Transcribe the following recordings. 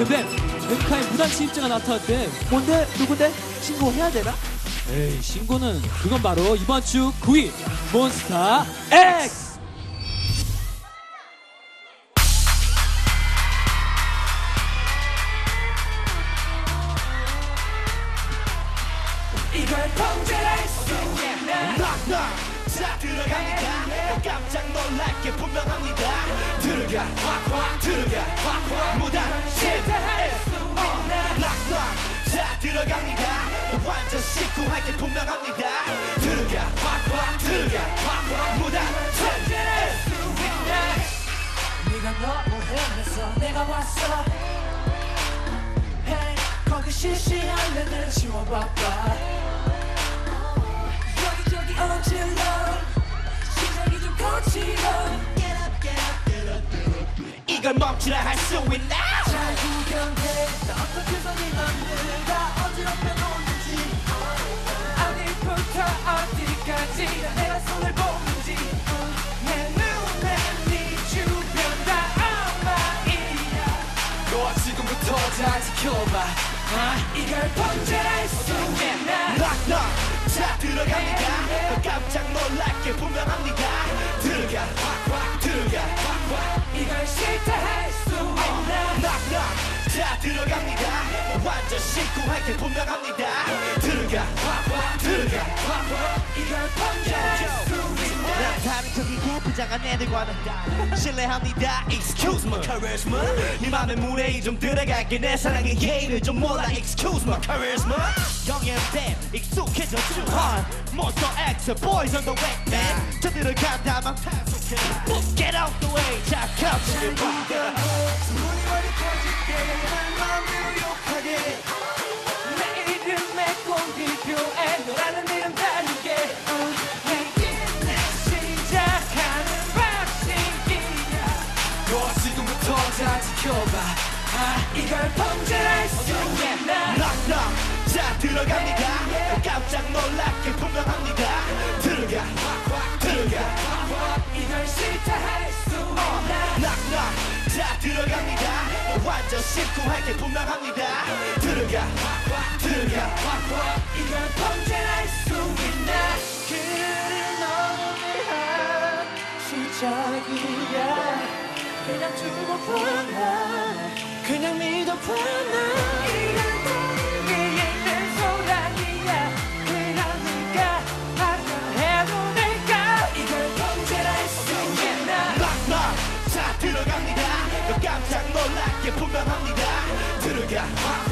근데 엠카의 무단 침입자가 나타났대. 뭔데? 누군데? 신고해야 되나? 에이, 신고는 그건 바로 이번 주 9위 몬스타 X. 깜짝 놀랄게 분명합니다 들어가 확확 들어가 확확 무단 실패할 수 있나 락락 자 들어갑니다. 완전 시구할 게 분명합니다. 들어가 확확 들어가 확확 무단 실패할 수 있나 네가 너무 헤매서 내가 왔어. Hey 거기 실시하려는 지워봐봐 멈추라 할 수 있나? 잘 구경해. 나 어떻게 선이 만들다 어지럽혀 놓는지. 어디부터 어디까지. 내가 손을 보는지. 내 눈에 네 주변 다 엉망이야. 너와 지금부터 잘 지켜봐. 아, 이걸 통제할 수 완전 신고할게 분명합니다. 들어가 확확 들어가 확확 이걸 다른 저기 예쁘장한 애들과는 실례합니다. Excuse my charisma 네 맘에 문에 좀 들어갈게 내 사랑의 예의를 좀 몰라. Excuse my charisma 영예대 익숙해져 hard Monster X boys on the way man. 저 들어간다만 Get out the way. 자봐문 지켜봐. 아 이걸 통제할 수 있나? 락락 자 들어갑니다. 깜짝 놀랍게 분명합니다. 들어가. 들어가. 이걸 실패할 수 있나? 락락 자 들어갑니다. 완전 신고할게 분명합니다. 들어가. 들어가. 이걸 통제할 수 있나? 그를 너무한 시작이야 그냥 두고 보나 그냥 락락 자 들어갑니다. 깜짝 놀랍게 분명합니다. 들어가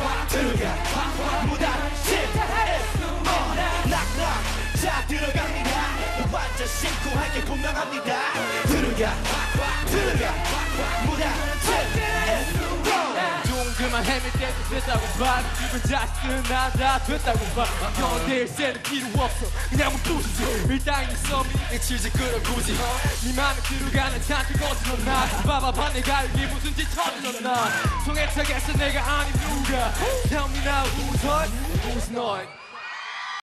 신고할게 분명합니다. 들어가 들어가 있나 동그만 헤맬 때도 됐다고 봐. 기분 자식은 나다 됐다고 봐. 견딜 새는 필요 없어. 그냥 묻두시지 일단 이 썸이 치지 끌어 굳이 네 맘에 들어가는 잔뜩 어디로 나 봐봐봐 내가 이게 무슨 짓 터졌나 통해 척에서 내가 아닌 누가. Tell me now who's hot? Who's not